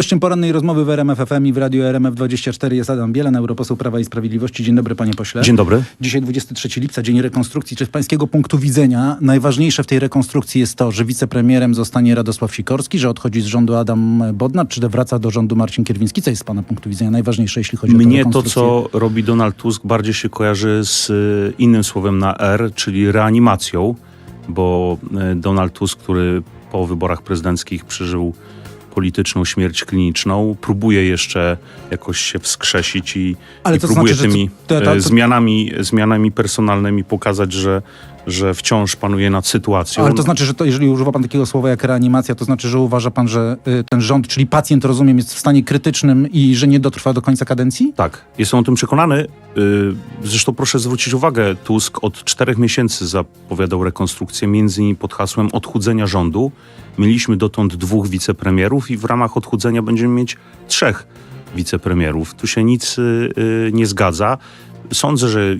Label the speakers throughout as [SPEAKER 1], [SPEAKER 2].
[SPEAKER 1] Gościem porannej rozmowy w RMF FM i w radiu RMF24 jest Adam Bielan, europoseł Prawa i Sprawiedliwości. Dzień dobry, panie pośle.
[SPEAKER 2] Dzień dobry.
[SPEAKER 1] Dzisiaj 23 lipca, dzień rekonstrukcji. Czy z pańskiego punktu widzenia najważniejsze w tej rekonstrukcji jest to, że wicepremierem zostanie Radosław Sikorski, że odchodzi z rządu Adam Bodnar, czy że wraca do rządu Marcin Kierwiński? Co jest z pana punktu widzenia najważniejsze, jeśli chodzi o tę
[SPEAKER 2] Mnie to, co robi Donald Tusk, bardziej się kojarzy z y, innym słowem na R, czyli reanimacją, bo y, Donald Tusk, który po wyborach prezydenckich przeżył polityczną śmierć kliniczną, próbuje jeszcze jakoś się wskrzesić i,
[SPEAKER 1] Ale
[SPEAKER 2] i próbuje
[SPEAKER 1] znaczy,
[SPEAKER 2] tymi
[SPEAKER 1] to- to- to-
[SPEAKER 2] e, zmianami, zmianami personalnymi pokazać, że, że wciąż panuje nad sytuacją.
[SPEAKER 1] Ale to znaczy, że to, jeżeli używa pan takiego słowa jak reanimacja, to znaczy, że uważa pan, że y, ten rząd, czyli pacjent, rozumiem, jest w stanie krytycznym i że nie dotrwa do końca kadencji?
[SPEAKER 2] Tak, jestem o tym przekonany. Yy, Zresztą proszę zwrócić uwagę, Tusk od czterech miesięcy zapowiadał rekonstrukcję, między innymi pod hasłem odchudzenia rządu. Mieliśmy dotąd dwóch wicepremierów i w ramach odchudzenia będziemy mieć trzech wicepremierów. Tu się nic yy, nie zgadza. Sądzę, że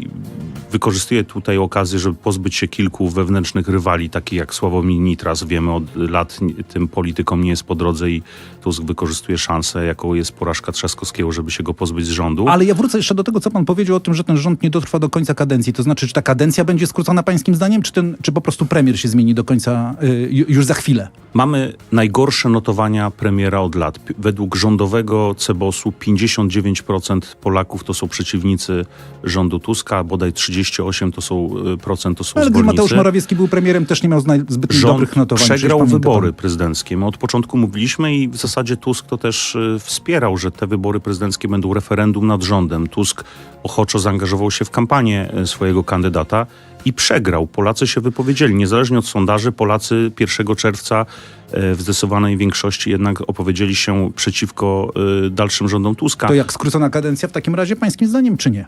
[SPEAKER 2] wykorzystuje tutaj okazję, żeby pozbyć się kilku wewnętrznych rywali, takich jak Sławomir Nitras. Wiemy od lat tym politykom nie jest po drodze i Tusk wykorzystuje szansę, jaką jest porażka Trzaskowskiego, żeby się go pozbyć z rządu.
[SPEAKER 1] Ale ja wrócę jeszcze do tego, co pan powiedział o tym, że ten rząd nie dotrwa do końca kadencji. To znaczy, czy ta kadencja będzie skrócona pańskim zdaniem, czy, ten, czy po prostu premier się zmieni do końca y, ju- już za chwilę?
[SPEAKER 2] Mamy najgorsze notowania premiera od lat. Według rządowego Cebosu 59% Polaków to są przeciwnicy rządu Tuska, a bodaj 38% to są, y, procent to są
[SPEAKER 1] Ale gdy. Mateusz Morawiecki był premierem, też nie miał zbyt
[SPEAKER 2] Rząd
[SPEAKER 1] dobrych notowań.
[SPEAKER 2] Przegrał wybory prezydenckie. My od początku mówiliśmy i w zasadzie Tusk to też y, wspierał, że te wybory prezydenckie będą referendum nad rządem. Tusk ochoczo zaangażował się w kampanię y, swojego kandydata i przegrał. Polacy się wypowiedzieli. Niezależnie od sondaży, Polacy 1 czerwca w zdecydowanej większości jednak opowiedzieli się przeciwko dalszym rządom Tuska.
[SPEAKER 1] To jak skrócona kadencja w takim razie pańskim zdaniem, czy nie?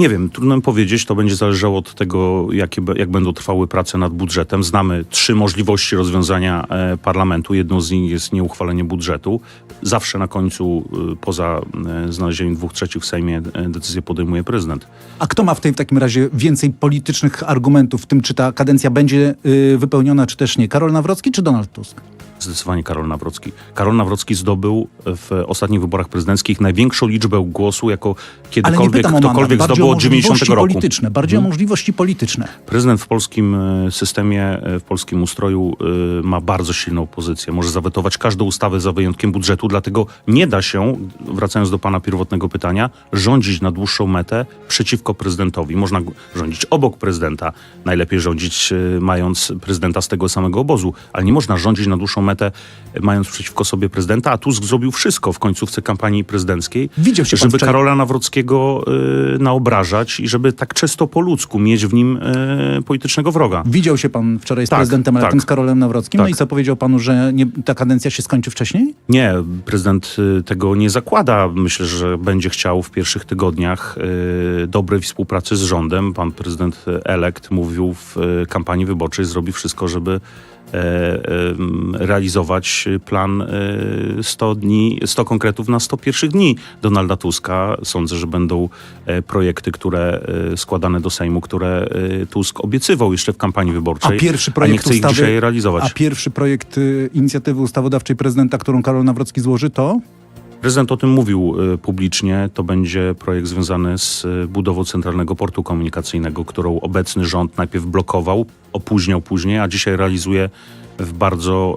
[SPEAKER 2] Nie wiem, trudno mi powiedzieć, to będzie zależało od tego, jakie, jak będą trwały prace nad budżetem. Znamy trzy możliwości rozwiązania e, parlamentu. Jedną z nich jest nieuchwalenie budżetu. Zawsze na końcu, e, poza e, znalezieniem dwóch trzecich w Sejmie, e, decyzję podejmuje prezydent.
[SPEAKER 1] A kto ma w tej w takim razie więcej politycznych argumentów w tym, czy ta kadencja będzie y, wypełniona, czy też nie? Karol Nawrocki czy Donald Tusk?
[SPEAKER 2] Zdecydowanie Karol Nawrocki. Karol Nawrocki zdobył w ostatnich wyborach prezydenckich największą liczbę głosu, jako kiedykolwiek ktokolwiek zdobył
[SPEAKER 1] o
[SPEAKER 2] od 90
[SPEAKER 1] możliwości
[SPEAKER 2] roku. Mhm.
[SPEAKER 1] polityczne, bardziej o możliwości polityczne.
[SPEAKER 2] Prezydent w polskim e, systemie, e, w polskim ustroju e, ma bardzo silną pozycję. Może zawetować każdą ustawę za wyjątkiem budżetu, dlatego nie da się, wracając do pana pierwotnego pytania, rządzić na dłuższą metę przeciwko prezydentowi. Można rządzić obok prezydenta, najlepiej rządzić mając prezydenta z tego samego obozu, ale nie można rządzić na dłuższą metę mając przeciwko sobie prezydenta, a Tusk zrobił wszystko w końcówce kampanii prezydenckiej,
[SPEAKER 1] Widział się
[SPEAKER 2] żeby Karola Nawrockiego y, naobrażać i żeby tak czysto po ludzku mieć w nim y, politycznego wroga.
[SPEAKER 1] Widział się pan wczoraj z
[SPEAKER 2] Tak,
[SPEAKER 1] prezydentem
[SPEAKER 2] tak.
[SPEAKER 1] elektem, z Karolem Nawrockim. No
[SPEAKER 2] Tak.
[SPEAKER 1] i co powiedział panu, że nie, ta kadencja się skończy wcześniej?
[SPEAKER 2] Nie, prezydent y, tego nie zakłada. Myślę, że będzie chciał w pierwszych tygodniach y, dobrej współpracy z rządem. Pan prezydent y, elekt mówił w y, kampanii wyborczej, zrobi wszystko, żeby e, realizować plan y, 100 dni, 100 konkretów na 100 pierwszych dni Donalda Tuska. Sądzę, że będą e, projekty, które e, składane do Sejmu, które e, Tusk obiecywał jeszcze w kampanii wyborczej,
[SPEAKER 1] A pierwszy
[SPEAKER 2] a nie
[SPEAKER 1] projekt
[SPEAKER 2] chce ich
[SPEAKER 1] ustawy-
[SPEAKER 2] dzisiaj realizować.
[SPEAKER 1] A pierwszy projekt y, inicjatywy ustawodawczej prezydenta, którą Karol Nawrocki złoży, to?
[SPEAKER 2] Prezydent o tym mówił y, publicznie. To będzie projekt związany z y, budową Centralnego Portu Komunikacyjnego, którą obecny rząd najpierw blokował, opóźniał później, a dzisiaj realizuje w bardzo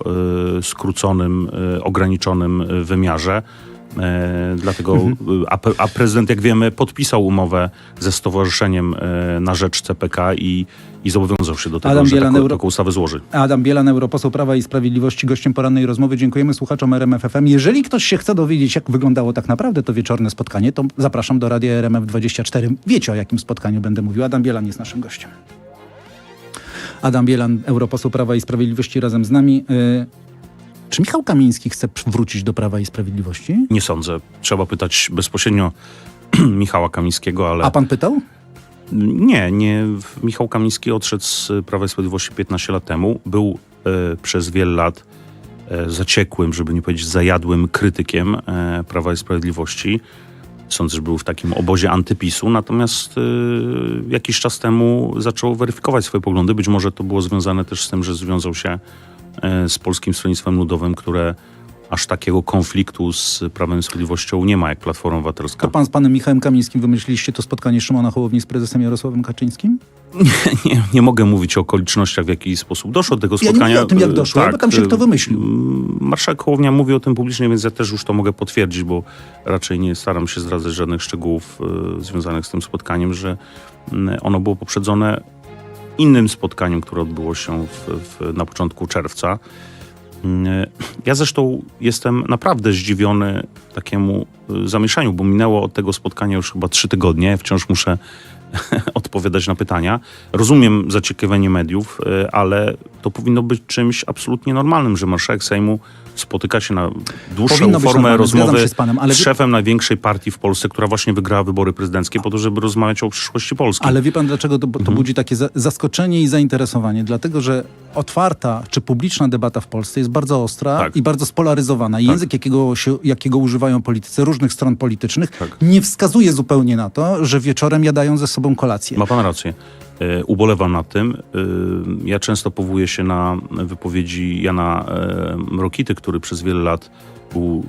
[SPEAKER 2] y, skróconym, ograniczonym wymiarze. E, dlatego,
[SPEAKER 1] Mhm.
[SPEAKER 2] y, a, a prezydent, jak wiemy, podpisał umowę ze stowarzyszeniem e, na rzecz CPK i, i zobowiązał się do tego,
[SPEAKER 1] Adam
[SPEAKER 2] że
[SPEAKER 1] Bielan,
[SPEAKER 2] taką,
[SPEAKER 1] Euro-
[SPEAKER 2] taką ustawę złoży.
[SPEAKER 1] Adam Bielan, europoseł Prawa i Sprawiedliwości, gościem porannej rozmowy. Dziękujemy słuchaczom RMF FM. Jeżeli ktoś się chce dowiedzieć, jak wyglądało tak naprawdę to wieczorne spotkanie, to zapraszam do radia RMF24. Wiecie, o jakim spotkaniu będę mówił. Adam Bielan jest naszym gościem. Adam Bielan, europoseł Prawa i Sprawiedliwości razem z nami. Czy Michał Kamiński chce wrócić do Prawa i Sprawiedliwości?
[SPEAKER 2] Nie sądzę. Trzeba pytać bezpośrednio Michała Kamińskiego, ale...
[SPEAKER 1] A pan pytał?
[SPEAKER 2] Nie, nie. Michał Kamiński odszedł z Prawa i Sprawiedliwości 15 lat temu. Był e, przez wiele lat e, zaciekłym, żeby nie powiedzieć zajadłym krytykiem e, Prawa i Sprawiedliwości. Sądzę, że był w takim obozie antypisu, natomiast jakiś czas temu zaczął weryfikować swoje poglądy. Być może to było związane też z tym, że związał się z Polskim Stronnictwem Ludowym, które aż takiego konfliktu z Prawem i Sprawiedliwością nie ma, jak Platforma Obywatelska.
[SPEAKER 1] To pan z panem Michałem Kamińskim wymyśliliście to spotkanie Szymona Hołowni z prezesem Jarosławem Kaczyńskim?
[SPEAKER 2] Nie, nie mogę mówić o okolicznościach, w jaki sposób doszło do tego
[SPEAKER 1] Ja nie
[SPEAKER 2] spotkania.
[SPEAKER 1] mówię o tym, jak
[SPEAKER 2] Y,
[SPEAKER 1] doszło, bo tam się kto wymyślił.
[SPEAKER 2] Marszałek Hołownia mówi o tym publicznie, więc ja też już to mogę potwierdzić, bo raczej nie staram się zdradzać żadnych szczegółów y, związanych z tym spotkaniem, że ono było poprzedzone innym spotkaniem, które odbyło się w, w, na początku czerwca. Mm, Ja zresztą jestem naprawdę zdziwiony takiemu y, zamieszaniu, bo minęło od tego spotkania już chyba trzy tygodnie. Wciąż muszę odpowiadać na pytania. Rozumiem zaciekawienie mediów, y, ale to powinno być czymś absolutnie normalnym, że marszałek Sejmu spotyka się na dłuższą
[SPEAKER 1] Powinno
[SPEAKER 2] formę rozmowy
[SPEAKER 1] z panem, ale
[SPEAKER 2] z szefem największej partii w Polsce, która właśnie wygrała wybory prezydenckie po to, żeby rozmawiać o przyszłości Polski.
[SPEAKER 1] Ale wie pan, dlaczego to,
[SPEAKER 2] Mhm.
[SPEAKER 1] to budzi takie za, zaskoczenie i zainteresowanie? Dlatego, że otwarta czy publiczna debata w Polsce jest bardzo ostra
[SPEAKER 2] Tak.
[SPEAKER 1] i bardzo spolaryzowana. I Język, jakiego, się, jakiego używają politycy różnych stron politycznych,
[SPEAKER 2] Tak.
[SPEAKER 1] nie wskazuje zupełnie na to, że wieczorem jadają ze sobą kolację.
[SPEAKER 2] Ma pan rację. E, Ubolewam nad tym. E, Ja często powołuję się na wypowiedzi Jana e, Mrokity, który przez wiele lat był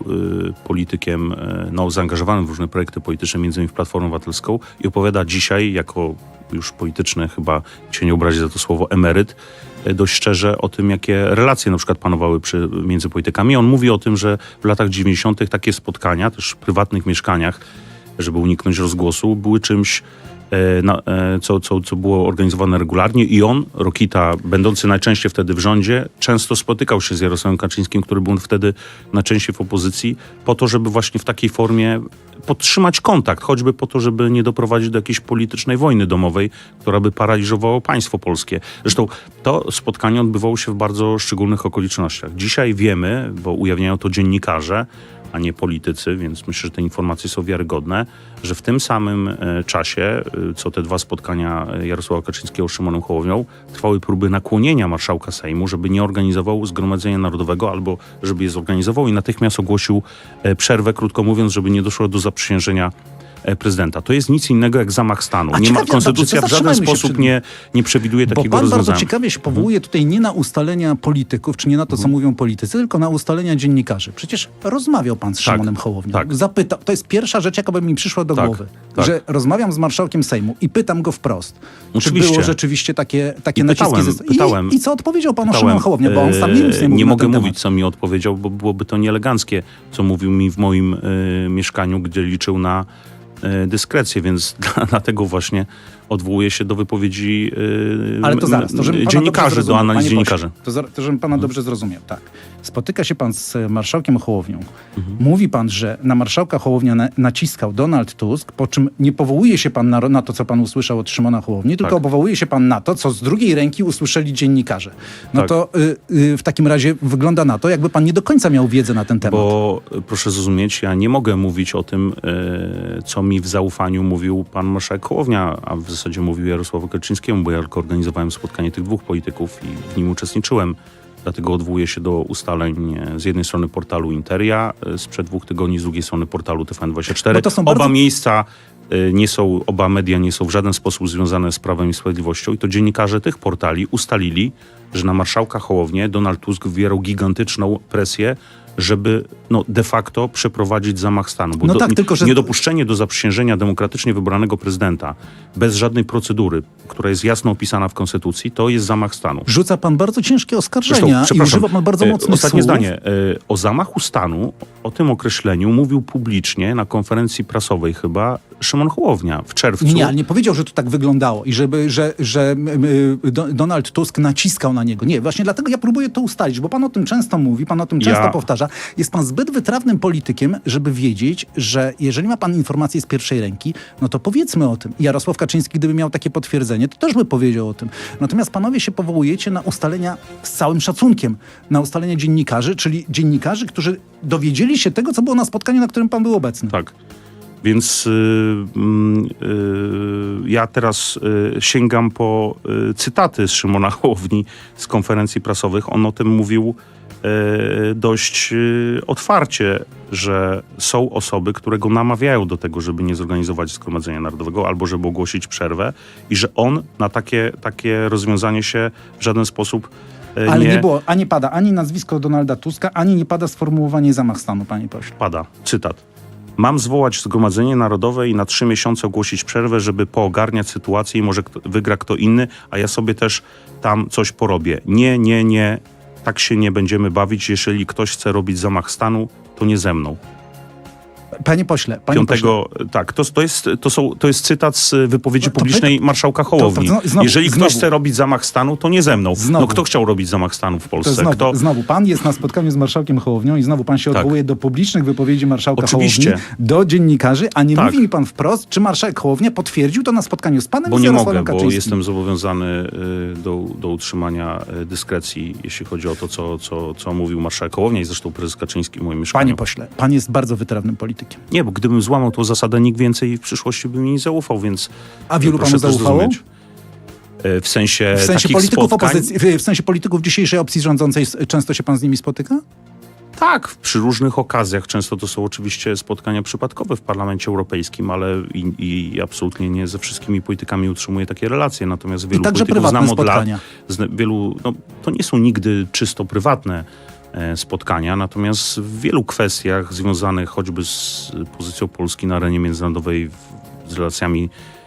[SPEAKER 2] politykiem no, zaangażowanym w różne projekty polityczne, między innymi w Platformę Obywatelską i opowiada dzisiaj, jako już polityczny chyba, się nie obrazi za to słowo, emeryt, dość szczerze o tym, jakie relacje na przykład panowały przy, między politykami. On mówi o tym, że w latach 90. takie spotkania, też w prywatnych mieszkaniach, żeby uniknąć rozgłosu, były czymś, na, e, co, co, co było organizowane regularnie i on, Rokita, będący najczęściej wtedy w rządzie, często spotykał się z Jarosławem Kaczyńskim, który był wtedy najczęściej w opozycji, po to, żeby właśnie w takiej formie podtrzymać kontakt, choćby po to, żeby nie doprowadzić do jakiejś politycznej wojny domowej, która by paraliżowała państwo polskie. Zresztą to spotkanie odbywało się w bardzo szczególnych okolicznościach. Dzisiaj wiemy, bo ujawniają to dziennikarze, a nie politycy, więc myślę, że te informacje są wiarygodne, że w tym samym e, czasie, e, co te dwa spotkania e, Jarosława Kaczyńskiego z Szymonem Hołownią, trwały próby nakłonienia marszałka Sejmu, żeby nie organizował Zgromadzenia Narodowego albo żeby je zorganizował i natychmiast ogłosił przerwę, krótko mówiąc, żeby nie doszło do zaprzysiężenia prezydenta. To jest nic innego jak zamach stanu.
[SPEAKER 1] A
[SPEAKER 2] nie ma, konstytucja
[SPEAKER 1] dobrze,
[SPEAKER 2] w żaden sposób
[SPEAKER 1] przy
[SPEAKER 2] nie, nie przewiduje
[SPEAKER 1] Bo
[SPEAKER 2] takiego
[SPEAKER 1] pan bardzo ciekawie się powołuje tutaj nie na ustalenia polityków, czy nie na to, co
[SPEAKER 2] Mhm.
[SPEAKER 1] mówią politycy, tylko na ustalenia dziennikarzy. Przecież rozmawiał pan z
[SPEAKER 2] Tak,
[SPEAKER 1] Szymonem Hołownią.
[SPEAKER 2] tak.
[SPEAKER 1] Zapytał, to jest pierwsza rzecz, jaka by mi przyszła do
[SPEAKER 2] Tak,
[SPEAKER 1] głowy,
[SPEAKER 2] tak.
[SPEAKER 1] że rozmawiam z marszałkiem Sejmu i pytam go wprost,
[SPEAKER 2] Oczywiście.
[SPEAKER 1] czy było rzeczywiście takie, takie
[SPEAKER 2] I
[SPEAKER 1] naciski.
[SPEAKER 2] pytałem,
[SPEAKER 1] ze-
[SPEAKER 2] pytałem.
[SPEAKER 1] I, I co odpowiedział panu
[SPEAKER 2] Pytałem,
[SPEAKER 1] Szymon Hołownia, bo on sam nie, nic nie
[SPEAKER 2] e,
[SPEAKER 1] mówił
[SPEAKER 2] Nie
[SPEAKER 1] na
[SPEAKER 2] mogę
[SPEAKER 1] ten temat.
[SPEAKER 2] mówić, co mi odpowiedział, bo byłoby to nieeleganckie, co mówił mi w moim e, mieszkaniu, gdzie liczył na e, dyskrecję, więc dla, dlatego właśnie odwołuję się do wypowiedzi e,
[SPEAKER 1] Ale to zaraz, to
[SPEAKER 2] dziennikarzy, do analiz dziennikarzy.
[SPEAKER 1] pośle, To, to żebym pana dobrze zrozumiał, tak. Spotyka się pan z marszałkiem Hołownią.
[SPEAKER 2] Mhm.
[SPEAKER 1] Mówi pan, że na marszałka Hołownia na, naciskał Donald Tusk, po czym nie powołuje się pan na, na to, co pan usłyszał od Szymona Hołowni, tylko
[SPEAKER 2] Tak.
[SPEAKER 1] powołuje się pan na to, co z drugiej ręki usłyszeli dziennikarze. No
[SPEAKER 2] Tak.
[SPEAKER 1] to y, y, w takim razie wygląda na to, jakby pan nie do końca miał wiedzę na ten temat.
[SPEAKER 2] Bo e, proszę zrozumieć, ja nie mogę mówić o tym, co mi w zaufaniu mówił pan marszałek Hołownia, a w zasadzie mówił Jarosławu Kaczyńskiemu, bo ja tylko organizowałem spotkanie tych dwóch polityków i w nim uczestniczyłem. Dlatego odwołuję się do ustaleń e, z jednej strony portalu Interia e, sprzed dwóch tygodni, z drugiej strony portalu TVN24.
[SPEAKER 1] Bo to są
[SPEAKER 2] Oba
[SPEAKER 1] bardzo-
[SPEAKER 2] miejsca e, nie są, oba media nie są w żaden sposób związane z Prawem i Sprawiedliwością i to dziennikarze tych portali ustalili, że na marszałka Hołownię Donald Tusk wywierał gigantyczną presję, żeby no, de facto przeprowadzić zamach stanu. Bo
[SPEAKER 1] No
[SPEAKER 2] do,
[SPEAKER 1] tak, tylko że-
[SPEAKER 2] niedopuszczenie do zaprzysiężenia demokratycznie wybranego prezydenta bez żadnej procedury, która jest jasno opisana w Konstytucji, to jest zamach stanu.
[SPEAKER 1] Rzuca pan bardzo ciężkie oskarżenia i
[SPEAKER 2] przepraszam,
[SPEAKER 1] używa pan bardzo
[SPEAKER 2] e,
[SPEAKER 1] mocnych
[SPEAKER 2] Ostatnie
[SPEAKER 1] słów.
[SPEAKER 2] zdanie. E, O zamachu stanu, o tym określeniu mówił publicznie na konferencji prasowej chyba Szymon Hołownia w czerwcu.
[SPEAKER 1] Nie, nie, ale nie powiedział, że to tak wyglądało i żeby, że, że Donald Tusk naciskał na niego. Nie, właśnie dlatego ja próbuję to ustalić, bo pan o tym często mówi, pan o tym często
[SPEAKER 2] Ja-
[SPEAKER 1] powtarza. Jest pan zbyt wytrawnym politykiem, żeby wiedzieć, że jeżeli ma pan informacje z pierwszej ręki, no to powiedzmy o tym. Jarosław Kaczyński, gdyby miał takie potwierdzenie, to też by powiedział o tym. Natomiast panowie się powołujecie na ustalenia z całym szacunkiem, na ustalenia dziennikarzy, czyli dziennikarzy, którzy dowiedzieli się tego, co było na spotkaniu, na którym pan był obecny.
[SPEAKER 2] Tak. Więc y, mm, y, ja teraz y, sięgam po cytaty z Szymona Hołowni z konferencji prasowych. On o tym mówił dość y, otwarcie, że są osoby, które go namawiają do tego, żeby nie zorganizować Zgromadzenia Narodowego albo żeby ogłosić przerwę i że on na takie, takie rozwiązanie się w żaden sposób e,
[SPEAKER 1] Ale nie było, ani pada ani nazwisko Donalda Tuska, ani nie pada sformułowanie zamach stanu, panie pośle.
[SPEAKER 2] pada, cytat. Mam zwołać Zgromadzenie Narodowe i na trzy miesiące ogłosić przerwę, żeby poogarniać sytuację i może wygra kto inny, a ja sobie też tam coś porobię. Nie, nie, nie, tak się nie będziemy bawić. Jeżeli ktoś chce robić zamach stanu, to nie ze mną.
[SPEAKER 1] Panie pośle, panie
[SPEAKER 2] Piątego, tak, to, to, jest, to, są, to jest cytat z wypowiedzi
[SPEAKER 1] To- to
[SPEAKER 2] publicznej marszałka Hołowni.
[SPEAKER 1] to znowu-
[SPEAKER 2] Jeżeli ktoś
[SPEAKER 1] znowu.
[SPEAKER 2] chce robić zamach stanu, to nie ze mną.
[SPEAKER 1] Znowu.
[SPEAKER 2] No kto chciał robić zamach stanu w Polsce?
[SPEAKER 1] znowu,
[SPEAKER 2] Kto?
[SPEAKER 1] znowu, pan jest na spotkaniu z marszałkiem Hołownią i znowu pan się
[SPEAKER 2] Tak.
[SPEAKER 1] odwołuje do publicznych wypowiedzi marszałka
[SPEAKER 2] Oczywiście.
[SPEAKER 1] Hołowni, do dziennikarzy, a nie
[SPEAKER 2] Tak.
[SPEAKER 1] mówi mi pan wprost, czy marszałek Hołownia potwierdził to na spotkaniu z panem
[SPEAKER 2] Bo nie mogę, bo jestem zobowiązany y, do, do utrzymania y, dyskrecji, jeśli chodzi o to, co, co, co mówił marszałek Hołownia i zresztą prezes Kaczyński w moim mieszkaniu.
[SPEAKER 1] Panie pośle, pan jest bardzo wytrawnym politykiem.
[SPEAKER 2] Nie, bo gdybym złamał tą zasadę, nikt więcej w przyszłości by mi nie zaufał, więc
[SPEAKER 1] A wielu panu zaufało?
[SPEAKER 2] zrozumieć. Y, W sensie,
[SPEAKER 1] W sensie polityków
[SPEAKER 2] spotkań,
[SPEAKER 1] opozycji, w- sensie polityków dzisiejszej opcji rządzącej często się pan z nimi spotyka?
[SPEAKER 2] Tak, przy różnych okazjach. Często to są oczywiście spotkania przypadkowe w Parlamencie Europejskim, ale i, i absolutnie nie ze wszystkimi politykami utrzymuję takie relacje. Natomiast wielu
[SPEAKER 1] także
[SPEAKER 2] polityków
[SPEAKER 1] prywatne
[SPEAKER 2] znam od lat.
[SPEAKER 1] spotkania.
[SPEAKER 2] Zna, wielu, no, to nie są nigdy czysto prywatne e, spotkania, natomiast w wielu kwestiach związanych choćby z pozycją Polski na arenie międzynarodowej, z relacjami e, e,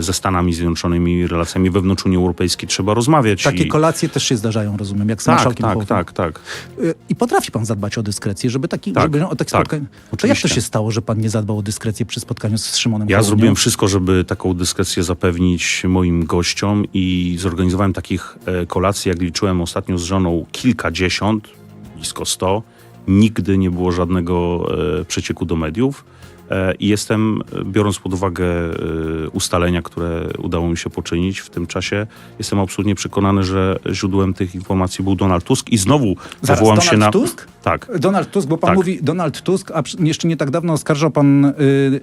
[SPEAKER 2] ze Stanami Zjednoczonymi, relacjami wewnątrz Unii Europejskiej trzeba rozmawiać.
[SPEAKER 1] Takie
[SPEAKER 2] i...
[SPEAKER 1] kolacje też się zdarzają, rozumiem, jak z
[SPEAKER 2] Tak,
[SPEAKER 1] marszałkiem
[SPEAKER 2] tak,
[SPEAKER 1] Hołownią.
[SPEAKER 2] tak, tak.
[SPEAKER 1] Y, I potrafi pan zadbać o dyskrecję, żeby taki,
[SPEAKER 2] Tak,
[SPEAKER 1] żeby o takie
[SPEAKER 2] tak,
[SPEAKER 1] spotkanie. To jak to się stało, że pan nie zadbał o dyskrecję przy spotkaniu z Szymonem
[SPEAKER 2] Ja
[SPEAKER 1] Hołownią?
[SPEAKER 2] zrobiłem wszystko, żeby taką dyskrecję zapewnić moim gościom i zorganizowałem takich e, kolacji, jak liczyłem ostatnio z żoną kilkadziesiąt, blisko sto. Nigdy nie było żadnego e, przecieku do mediów. E, I jestem, biorąc pod uwagę e, ustalenia, które udało mi się poczynić w tym czasie, jestem absolutnie przekonany, że źródłem tych informacji był Donald Tusk. I znowu
[SPEAKER 1] Zaraz,
[SPEAKER 2] powołam
[SPEAKER 1] Donald
[SPEAKER 2] się na.
[SPEAKER 1] Tusk?
[SPEAKER 2] Tak.
[SPEAKER 1] Donald Tusk, bo pan
[SPEAKER 2] Tak.
[SPEAKER 1] mówi Donald Tusk, a jeszcze nie tak dawno oskarżał pan y,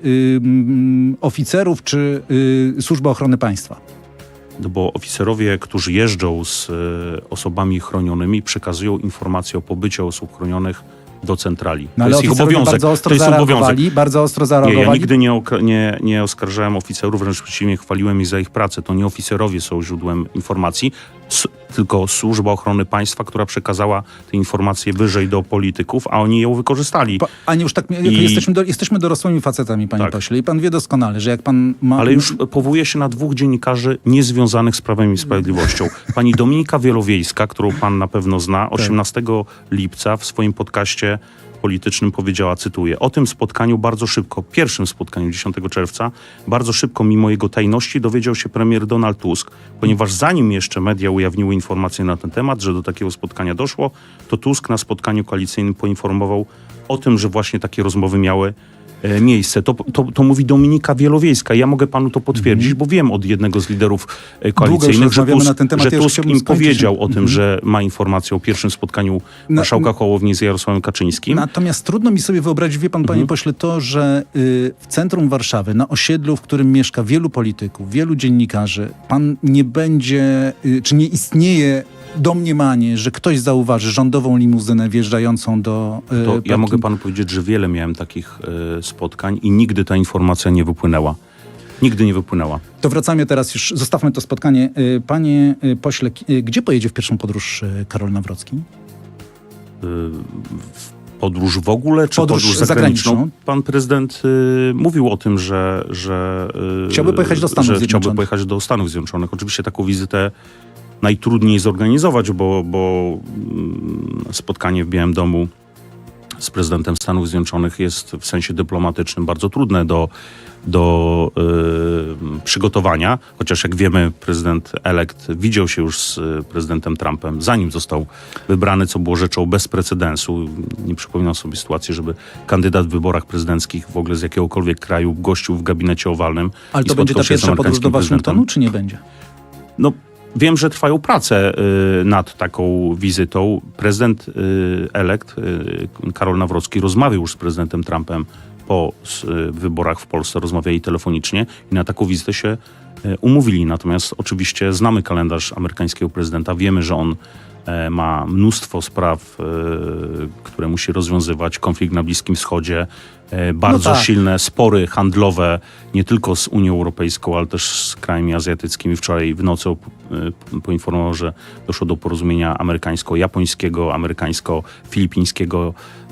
[SPEAKER 1] y, mm, oficerów czy y, Służbę Ochrony Państwa.
[SPEAKER 2] No bo oficerowie, którzy jeżdżą z e, osobami chronionymi, przekazują informacje o pobycie osób chronionych do centrali.
[SPEAKER 1] No,
[SPEAKER 2] to jest ich obowiązek.
[SPEAKER 1] bardzo ostro
[SPEAKER 2] To jest obowiązek.
[SPEAKER 1] bardzo ostro
[SPEAKER 2] Nie,
[SPEAKER 1] zareagowali.
[SPEAKER 2] ja nigdy nie, nie, nie oskarżałem oficerów, wręcz przeciwnie, chwaliłem ich za ich pracę. To nie oficerowie są źródłem informacji, s- tylko służba ochrony państwa, która przekazała te informacje wyżej do polityków, a oni ją wykorzystali.
[SPEAKER 1] Pa- A nie już tak,
[SPEAKER 2] I-
[SPEAKER 1] jesteśmy, do, jesteśmy dorosłymi facetami, panie
[SPEAKER 2] Tak.
[SPEAKER 1] pośle, i pan wie doskonale, że jak pan ma...
[SPEAKER 2] Ale już powołuje się na dwóch dziennikarzy niezwiązanych z Prawem i Sprawiedliwością. Pani Dominika Wielowiejska, którą pan na pewno zna, 18 lipca w swoim podcaście politycznym powiedziała, cytuję, o tym spotkaniu bardzo szybko, pierwszym spotkaniu 10 czerwca, bardzo szybko mimo jego tajności dowiedział się premier Donald Tusk, ponieważ zanim jeszcze media ujawniły informacje na ten temat, że do takiego spotkania doszło, to Tusk na spotkaniu koalicyjnym poinformował o tym, że właśnie takie rozmowy miały miejsce. To, to, to mówi Dominika Wielowiejska. Ja mogę panu to potwierdzić, bo wiem od jednego z liderów e, koalicyjnych, że Tusk,
[SPEAKER 1] na ten temat.
[SPEAKER 2] że
[SPEAKER 1] Ja
[SPEAKER 2] Tusk im powiedział o tym,
[SPEAKER 1] Mhm.
[SPEAKER 2] że ma informację o pierwszym spotkaniu marszałka Hołowni z Jarosławem Kaczyńskim.
[SPEAKER 1] Natomiast trudno mi sobie wyobrazić, wie pan, panie
[SPEAKER 2] Mhm.
[SPEAKER 1] pośle, to, że y, w centrum Warszawy, na osiedlu, w którym mieszka wielu polityków, wielu dziennikarzy, pan nie będzie, y, czy nie istnieje domniemanie, że ktoś zauważy rządową limuzynę wjeżdżającą do y,
[SPEAKER 2] To ja mogę panu powiedzieć, że wiele miałem takich e, spotkań i nigdy ta informacja nie wypłynęła. Nigdy nie wypłynęła.
[SPEAKER 1] To wracamy teraz już, zostawmy to spotkanie. Y, Panie pośle, gdzie pojedzie w pierwszą podróż Karol Nawrocki?
[SPEAKER 2] Podróż w ogóle, czy
[SPEAKER 1] Podróż
[SPEAKER 2] podróż, zagraniczną?
[SPEAKER 1] zagraniczną.
[SPEAKER 2] Pan prezydent y, mówił o tym, że, że y,
[SPEAKER 1] Chciałby pojechać do Stanów Zjednoczonych.
[SPEAKER 2] Chciałby pojechać do Stanów Zjednoczonych. Oczywiście taką wizytę najtrudniej zorganizować, bo, bo mm, spotkanie w Białym Domu z prezydentem Stanów Zjednoczonych jest w sensie dyplomatycznym bardzo trudne do, do y, przygotowania, chociaż jak wiemy, prezydent elekt widział się już z y, prezydentem Trumpem, zanim został wybrany, co było rzeczą bez precedensu. Nie przypominam sobie sytuacji, żeby kandydat w wyborach prezydenckich w ogóle z jakiegokolwiek kraju gościł w gabinecie owalnym.
[SPEAKER 1] Ale to będzie ta pierwsza podróż do Waszyngtonu, czy nie będzie?
[SPEAKER 2] No, wiem, że trwają prace y, nad taką wizytą. Prezydent y, elekt y, Karol Nawrocki rozmawiał już z prezydentem Trumpem po wyborach w Polsce, rozmawiali telefonicznie i na taką wizytę się umówili. Natomiast oczywiście znamy kalendarz amerykańskiego prezydenta, wiemy, że on ma mnóstwo spraw, e, które musi rozwiązywać, konflikt na Bliskim Wschodzie, e, bardzo
[SPEAKER 1] tak.
[SPEAKER 2] silne spory handlowe, nie tylko z Unią Europejską, ale też z krajami azjatyckimi. Wczoraj w nocy e, poinformował, że doszło do porozumienia amerykańsko-japońskiego, amerykańsko-filipińskiego, e, e,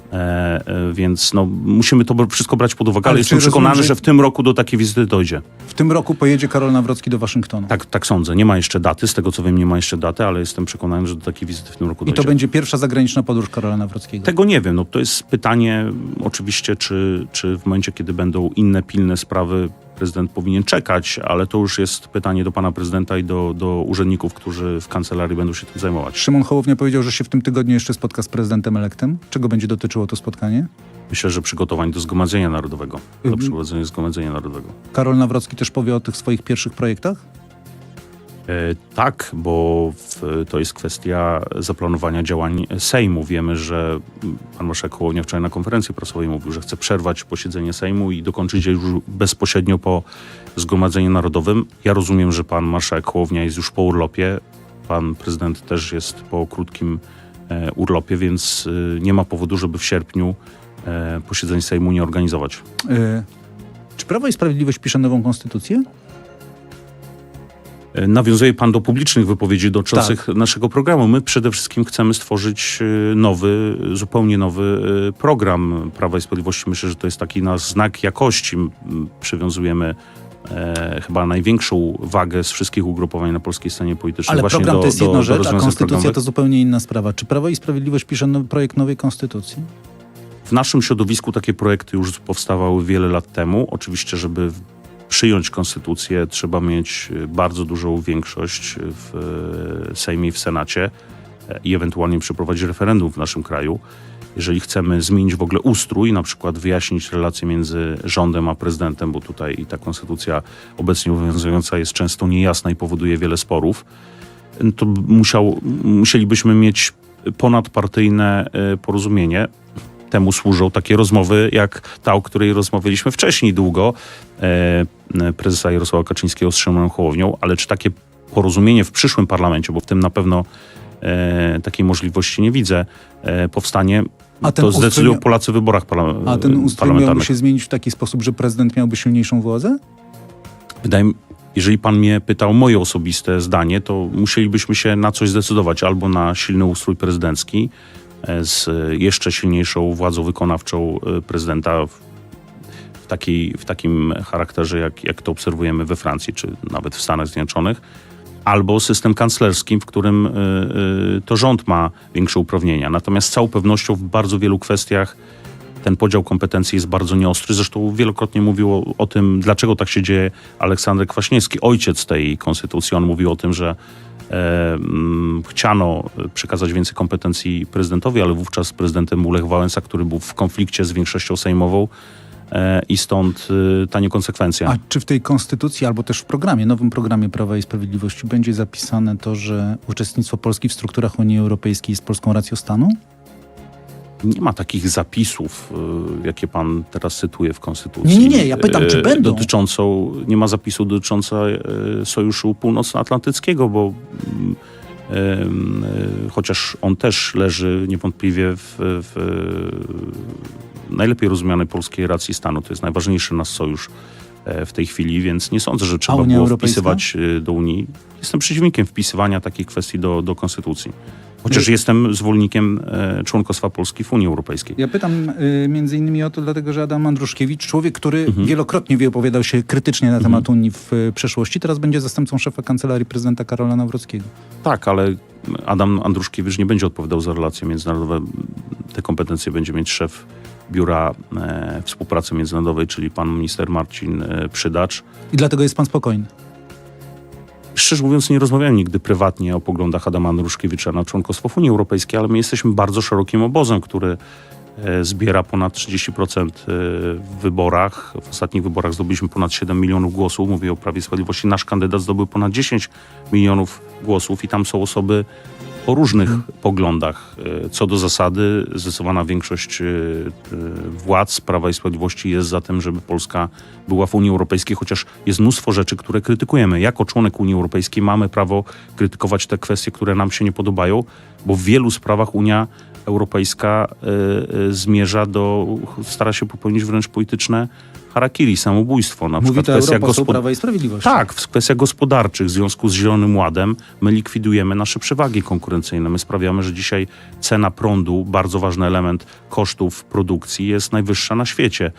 [SPEAKER 2] więc no, musimy to wszystko brać pod uwagę,
[SPEAKER 1] Ale
[SPEAKER 2] ale jestem
[SPEAKER 1] czy rozumiem,
[SPEAKER 2] przekonany,
[SPEAKER 1] że-
[SPEAKER 2] że w tym roku do takiej wizyty dojdzie.
[SPEAKER 1] W tym roku pojedzie Karol Nawrocki do Waszyngtonu.
[SPEAKER 2] Tak, tak sądzę. Nie ma jeszcze daty, z tego co wiem, nie ma jeszcze daty, ale jestem przekonany, że do takiej wizyty w tym roku
[SPEAKER 1] I
[SPEAKER 2] dojdzie.
[SPEAKER 1] to będzie pierwsza zagraniczna podróż Karola Nawrockiego.
[SPEAKER 2] Tego nie wiem. No, to jest pytanie oczywiście, czy, czy w momencie, kiedy będą inne pilne sprawy, prezydent powinien czekać, ale to już jest pytanie do pana prezydenta i do, do urzędników, którzy w kancelarii będą się tym zajmować.
[SPEAKER 1] Szymon Hołownia powiedział, że się w tym tygodniu jeszcze spotka z prezydentem elektem. Czego będzie dotyczyło to spotkanie?
[SPEAKER 2] Myślę, że przygotowań do Zgromadzenia Narodowego, do przeprowadzenia Zgromadzenia Narodowego.
[SPEAKER 1] Karol Nawrocki też powie o tych swoich pierwszych projektach?
[SPEAKER 2] E, Tak, bo w, to jest kwestia zaplanowania działań Sejmu. Wiemy, że pan marszałek Hołownia wczoraj na konferencji prasowej mówił, że chce przerwać posiedzenie Sejmu i dokończyć je już bezpośrednio po Zgromadzeniu Narodowym. Ja rozumiem, że pan marszałek Hołownia jest już po urlopie. Pan prezydent też jest po krótkim e, urlopie, więc e, nie ma powodu, żeby w sierpniu e, posiedzeń Sejmu nie organizować.
[SPEAKER 1] Yy, czy Prawo i Sprawiedliwość pisze nową konstytucję?
[SPEAKER 2] E, Nawiązuje pan do publicznych wypowiedzi dotyczących naszego programu. My przede wszystkim chcemy stworzyć e, nowy, zupełnie nowy e, program Prawa i Sprawiedliwości. Myślę, że to jest taki nasz znak jakości. Przywiązujemy e, chyba największą wagę z wszystkich ugrupowań na polskiej scenie politycznej
[SPEAKER 1] Ale
[SPEAKER 2] właśnie
[SPEAKER 1] program
[SPEAKER 2] do,
[SPEAKER 1] to jest
[SPEAKER 2] do,
[SPEAKER 1] jedna
[SPEAKER 2] do
[SPEAKER 1] rzecz, a konstytucja
[SPEAKER 2] programowych.
[SPEAKER 1] to zupełnie inna sprawa. Czy Prawo i Sprawiedliwość pisze no, projekt nowej konstytucji?
[SPEAKER 2] W naszym środowisku takie projekty już powstawały wiele lat temu. Oczywiście, żeby przyjąć konstytucję, trzeba mieć e, bardzo dużą większość w e, Sejmie i w Senacie e, i ewentualnie przeprowadzić referendum w naszym kraju. Jeżeli chcemy zmienić w ogóle ustrój, na przykład wyjaśnić relacje między rządem a prezydentem, bo tutaj i ta konstytucja obecnie obowiązująca jest często niejasna i powoduje wiele sporów, to musiał, musielibyśmy mieć ponadpartyjne e, porozumienie. Temu służą takie rozmowy jak ta, o której rozmawialiśmy wcześniej długo, e, e, prezesa Jarosława Kaczyńskiego z Szymonem Hołownią, ale czy takie porozumienie w przyszłym parlamencie, bo w tym na pewno e, takiej możliwości nie widzę, e, powstanie,
[SPEAKER 1] A
[SPEAKER 2] to zdecydują Polacy w wyborach parla-
[SPEAKER 1] A ten ustrój miałby się zmienić w taki sposób, że prezydent miałby silniejszą władzę?
[SPEAKER 2] Wydaje mi, jeżeli pan mnie pytał moje osobiste zdanie, to musielibyśmy się na coś zdecydować. Albo na silny ustrój prezydencki e, z e, jeszcze silniejszą władzą wykonawczą e, prezydenta w, takiej, w takim charakterze, jak, jak to obserwujemy we Francji, czy nawet w Stanach Zjednoczonych, albo system kanclerski, w którym e, to rząd ma większe uprawnienia. Natomiast z całą pewnością w bardzo wielu kwestiach ten podział kompetencji jest bardzo nieostry. Zresztą wielokrotnie mówił o, o tym, dlaczego tak się dzieje Aleksander Kwaśniewski, ojciec tej konstytucji. On mówił o tym, że chciano przekazać więcej kompetencji prezydentowi, ale wówczas prezydentem był Lech Wałęsa, który był w konflikcie z większością sejmową e, i stąd e, ta niekonsekwencja.
[SPEAKER 1] A czy w tej konstytucji, albo też w programie, nowym programie Prawa i Sprawiedliwości będzie zapisane to, że uczestnictwo Polski w strukturach Unii Europejskiej jest polską racją stanu?
[SPEAKER 2] Nie ma takich zapisów, y, jakie pan teraz cytuje w Konstytucji.
[SPEAKER 1] Nie, nie, nie, ja pytam, czy
[SPEAKER 2] y,
[SPEAKER 1] będą?
[SPEAKER 2] Dotyczącą, nie ma zapisu dotyczącego y, Sojuszu Północnoatlantyckiego, bo mm, chociaż on też leży niewątpliwie w, w najlepiej rozumianej polskiej racji stanu. To jest najważniejszy nasz sojusz e, w tej chwili, więc nie sądzę, że trzeba było
[SPEAKER 1] Europejska?
[SPEAKER 2] wpisywać do Unii. Jestem przeciwnikiem wpisywania takich kwestii do, do Konstytucji. Chociaż jestem zwolennikiem e, członkostwa Polski w Unii Europejskiej.
[SPEAKER 1] Ja pytam y, między innymi o to, dlatego że Adam Andruszkiewicz, człowiek, który
[SPEAKER 2] Mhm.
[SPEAKER 1] wielokrotnie wypowiadał się krytycznie na temat Unii w y, przeszłości, teraz będzie zastępcą szefa kancelarii prezydenta Karola Nawrockiego.
[SPEAKER 2] Tak, ale Adam Andruszkiewicz nie będzie odpowiadał za relacje międzynarodowe. Te kompetencje będzie mieć szef Biura e, Współpracy Międzynarodowej, czyli pan minister Marcin e, Przydacz.
[SPEAKER 1] I dlatego jest pan spokojny.
[SPEAKER 2] Szczerze mówiąc, nie rozmawiałem nigdy prywatnie o poglądach Adama Andruszkiewicza na członkostwo w Unii Europejskiej, ale my jesteśmy bardzo szerokim obozem, który e, zbiera ponad 30% e, w wyborach. W ostatnich wyborach zdobyliśmy ponad 7 milionów głosów. Mówię o Prawie Sprawiedliwości. Nasz kandydat zdobył ponad 10 milionów głosów i tam są osoby o różnych poglądach. E, Co do zasady, zdecydowana większość e, e, władz Prawa i Sprawiedliwości jest za tym, żeby Polska była w Unii Europejskiej, chociaż jest mnóstwo rzeczy, które krytykujemy. Jako członek Unii Europejskiej mamy prawo krytykować te kwestie, które nam się nie podobają, bo w wielu sprawach Unia Europejska y, y, zmierza do, stara się popełnić wręcz polityczne harakiri, samobójstwo. Na
[SPEAKER 1] Mówi
[SPEAKER 2] przykład
[SPEAKER 1] to
[SPEAKER 2] kwestia gospod-
[SPEAKER 1] Prawa i Sprawiedliwości.
[SPEAKER 2] tak, w kwestiach gospodarczych w związku z Zielonym Ładem my likwidujemy nasze przewagi konkurencyjne. My sprawiamy, że dzisiaj cena prądu, bardzo ważny element kosztów produkcji, jest najwyższa na świecie.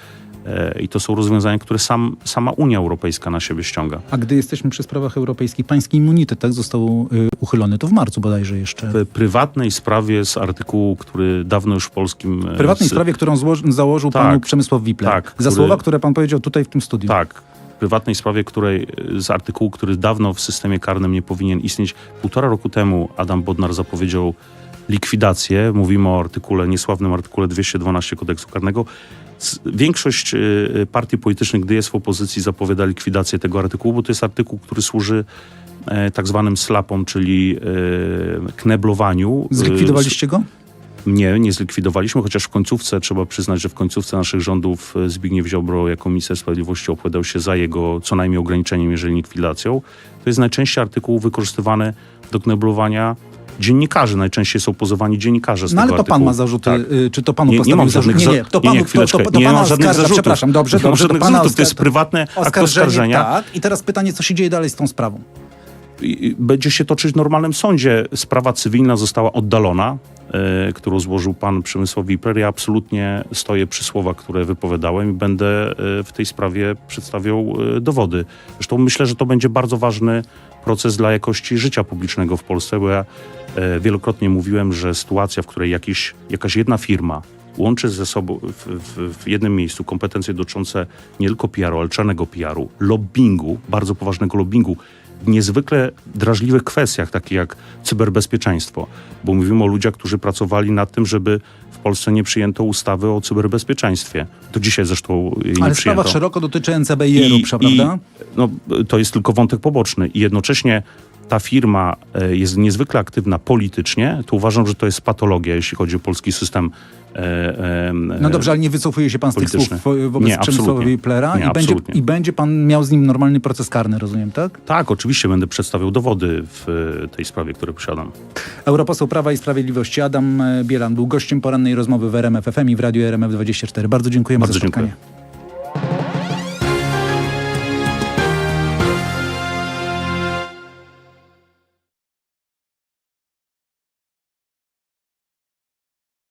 [SPEAKER 2] E, I to są rozwiązania, które sam, sama Unia Europejska na siebie ściąga.
[SPEAKER 1] A gdy jesteśmy przy sprawach europejskich, pański immunitet tak został y, uchylony, to w marcu bodajże jeszcze.
[SPEAKER 2] W prywatnej sprawie z artykułu, który dawno już w polskim...
[SPEAKER 1] W
[SPEAKER 2] e,
[SPEAKER 1] prywatnej
[SPEAKER 2] z-
[SPEAKER 1] sprawie, którą założył
[SPEAKER 2] Tak.
[SPEAKER 1] panu Przemysław Wipler.
[SPEAKER 2] Tak,
[SPEAKER 1] Za
[SPEAKER 2] który-
[SPEAKER 1] słowa, które pan powiedział tutaj w tym studiu.
[SPEAKER 2] Tak. W prywatnej sprawie, której e, z artykułu, który dawno w systemie karnym nie powinien istnieć. Półtora roku temu Adam Bodnar zapowiedział likwidację. Mówimy o artykule, niesławnym artykule 212 kodeksu karnego. Większość e, e, partii politycznych, gdy jest w opozycji, zapowiada likwidację tego artykułu, bo to jest artykuł, który służy e, tak zwanym slapom, czyli e, kneblowaniu. E,
[SPEAKER 1] Zlikwidowaliście go?
[SPEAKER 2] nie, nie zlikwidowaliśmy, chociaż w końcówce, trzeba przyznać, że w końcówce naszych rządów e, Zbigniew Ziobro jako minister sprawiedliwości opowiadał się za jego co najmniej ograniczeniem, jeżeli likwidacją. To jest najczęściej artykuł wykorzystywany do kneblowania dziennikarzy. Najczęściej są pozowani dziennikarze z
[SPEAKER 1] No ale to pan
[SPEAKER 2] artykułu.
[SPEAKER 1] ma zarzuty,
[SPEAKER 2] Tak.
[SPEAKER 1] y, czy to panu
[SPEAKER 2] Nie, nie mam żadnych
[SPEAKER 1] Nie,
[SPEAKER 2] za-
[SPEAKER 1] nie, to
[SPEAKER 2] nie,
[SPEAKER 1] panu,
[SPEAKER 2] nie,
[SPEAKER 1] to, to, to, to
[SPEAKER 2] Nie mam żadnych zarzutów.
[SPEAKER 1] przepraszam, dobrze,
[SPEAKER 2] Nie mam
[SPEAKER 1] dobrze, to
[SPEAKER 2] żadnych
[SPEAKER 1] pana
[SPEAKER 2] zarzutów, to jest prywatny akt oskarżenia.
[SPEAKER 1] Tak, i teraz pytanie, co się dzieje dalej z tą sprawą?
[SPEAKER 2] Będzie się toczyć w normalnym sądzie. Sprawa cywilna została oddalona, e, którą złożył pan Przemysław Wiper. Ja absolutnie stoję przy słowach, które wypowiadałem i będę e, w tej sprawie przedstawiał e, dowody. Zresztą myślę, że to będzie bardzo ważny proces dla jakości życia publicznego w Polsce, bo ja e, wielokrotnie mówiłem, że sytuacja, w której jakiś, jakaś jedna firma łączy ze sobą w, w, w jednym miejscu kompetencje dotyczące nie tylko PR-u, ale czarnego PR-u, lobbingu, bardzo poważnego lobbingu, niezwykle drażliwych kwestiach, takich jak cyberbezpieczeństwo, bo mówimy o ludziach, którzy pracowali nad tym, żeby w Polsce nie przyjęto ustawy o cyberbezpieczeństwie. To dzisiaj zresztą jej nie
[SPEAKER 1] Ale
[SPEAKER 2] przyjęto.
[SPEAKER 1] sprawa szeroko dotyczy NCB i ERU, prawda?
[SPEAKER 2] no, to jest tylko wątek poboczny. I jednocześnie ta firma e, jest niezwykle aktywna politycznie. To uważam, że to jest patologia, jeśli chodzi o polski system. E, e,
[SPEAKER 1] No dobrze, ale nie wycofuje się pan z tych
[SPEAKER 2] polityczny.
[SPEAKER 1] słów wo- wobec
[SPEAKER 2] Nie,
[SPEAKER 1] Przemysława
[SPEAKER 2] absolutnie.
[SPEAKER 1] Wiplera
[SPEAKER 2] Nie,
[SPEAKER 1] i, będzie, i będzie pan miał z nim normalny proces karny, rozumiem, tak?
[SPEAKER 2] Tak, oczywiście będę przedstawiał dowody w e, tej sprawie, które posiadam.
[SPEAKER 1] Europoseł Prawa i Sprawiedliwości Adam Bielan był gościem porannej rozmowy w RMF FM i w Radiu RMF24. Bardzo dziękujemy
[SPEAKER 2] Bardzo
[SPEAKER 1] za spotkanie.
[SPEAKER 2] dziękuję.